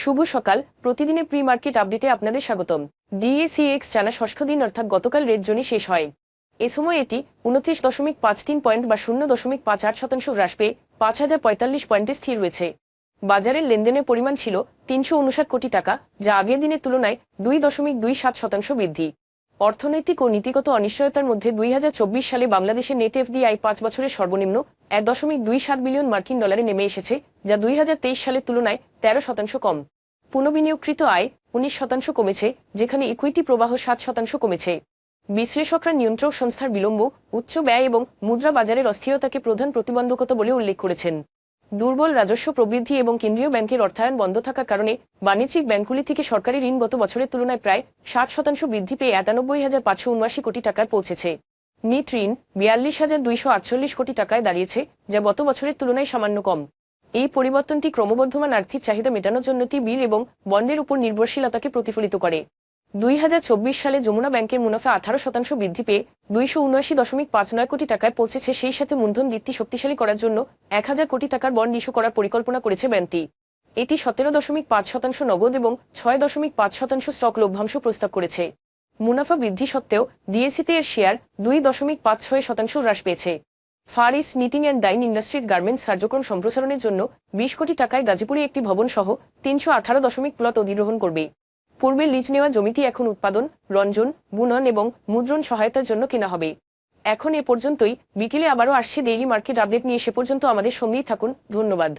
শুভ সকাল। প্রতিদিনের pre market আপডেটে আপনাদের স্বাগতম। ডিএসিএক্স জানা ষষ্ঠ দিন, অর্থাৎ গতকাল রেড জোনই শেষ হয়। এ সময় এটি উনত্রিশ দশমিক পাঁচ তিন পয়েন্ট বা শূন্য দশমিক পাঁচ আট শতাংশ হ্রাস পেয়ে পাঁচ হাজার পঁয়তাল্লিশ পয়েন্টে স্থির রয়েছে। বাজারের লেনদেনের পরিমাণ ছিল তিনশো উনষাট কোটি টাকা, যা আগের দিনের তুলনায় দুই দশমিক দুই সাত শতাংশ বৃদ্ধি। অর্থনৈতিক ও নীতিগত অনিশ্চয়তার মধ্যে দুই হাজার চব্বিশ সালে বাংলাদেশের নেট এফডিআই পাঁচ বছরের সর্বনিম্ন এক দশমিক দুই সাত বিলিয়ন মার্কিন ডলারে নেমে এসেছে, যা দুই হাজার তেইশ সালের তুলনায় তেরো শতাংশ কম। পুনঃবিনিয়োগকৃত আয় উনিশ শতাংশ কমেছে, যেখানে ইকুইটি প্রবাহ সাত শতাংশ কমেছে। বিশ্লেষকরা নিয়ন্ত্রক সংস্থার বিলম্ব, উচ্চ ব্যয় এবং মুদ্রা বাজারের অস্থিরতাকে প্রধান প্রতিবন্ধকতা বলে উল্লেখ করেছেন। দুর্বল রাজস্ব প্রবৃদ্ধি এবং কেন্দ্রীয় ব্যাংকের অর্থায়ন বন্ধ থাকার কারণে বাণিজ্যিক ব্যাংকগুলি থেকে সরকারি ঋণ গত বছরের তুলনায় প্রায় ষাট শতাংশ বৃদ্ধি পেয়ে একানব্বই হাজার পাঁচশো উনআশি কোটি টাকায় পৌঁছেছে। নিট ঋণ বিয়াল্লিশ হাজার দুইশো আটচল্লিশ কোটি টাকায় দাঁড়িয়েছে, যা গত বছরের তুলনায় সামান্য কম। এই পরিবর্তনটি ক্রমবর্ধমান আর্থিক চাহিদা মেটানোর জন্য বিল এবং বন্ডের উপর নির্ভরশীলতাকে প্রতিফলিত করে। দুই হাজার চব্বিশ সালে যমুনা ব্যাংকের মুনাফা আঠারো শতাংশ বৃদ্ধি পেয়ে দুইশো উনআশি দশমিক পাঁচ নয় কোটি টাকায় পৌঁছেছে সেই সাথে মূলধন ভিত্তি শক্তিশালী করার জন্য এক হাজার কোটি টাকার বন্ড ইস্যু করার পরিকল্পনা করেছে ব্যাংকটি। এটি সতেরো দশমিক পাঁচ শতাংশ নগদ এবং ছয় দশমিক পাঁচ শতাংশ স্টক লভ্যাংশ প্রস্তাব করেছে। মুনাফা বৃদ্ধি সত্ত্বেও ডিএসিতে এর শেয়ার দুই দশমিক পাঁচ ছয় শতাংশ হ্রাস পেয়েছে। Far east knitting and dyeing industries garments কার্যক্রম সম্প্রসারণের জন্য বিশ কোটি টাকায় গাজীপুরে একটি ভবন সহ তিনশো আঠারো দশমিক প্লট অধিগ্রহণ করবে। পূর্বে লিজ নেওয়া জমিটি এখন উৎপাদন, রঞ্জন, বুনন এবং মুদ্রণ সহায়তার জন্য কেনা হবে। এখন এ পর্যন্তই। বিকেলে আবারও আসছে ডেইলি মার্কেট আপডেট নিয়ে। সে পর্যন্ত আমাদের সঙ্গেই থাকুন। ধন্যবাদ।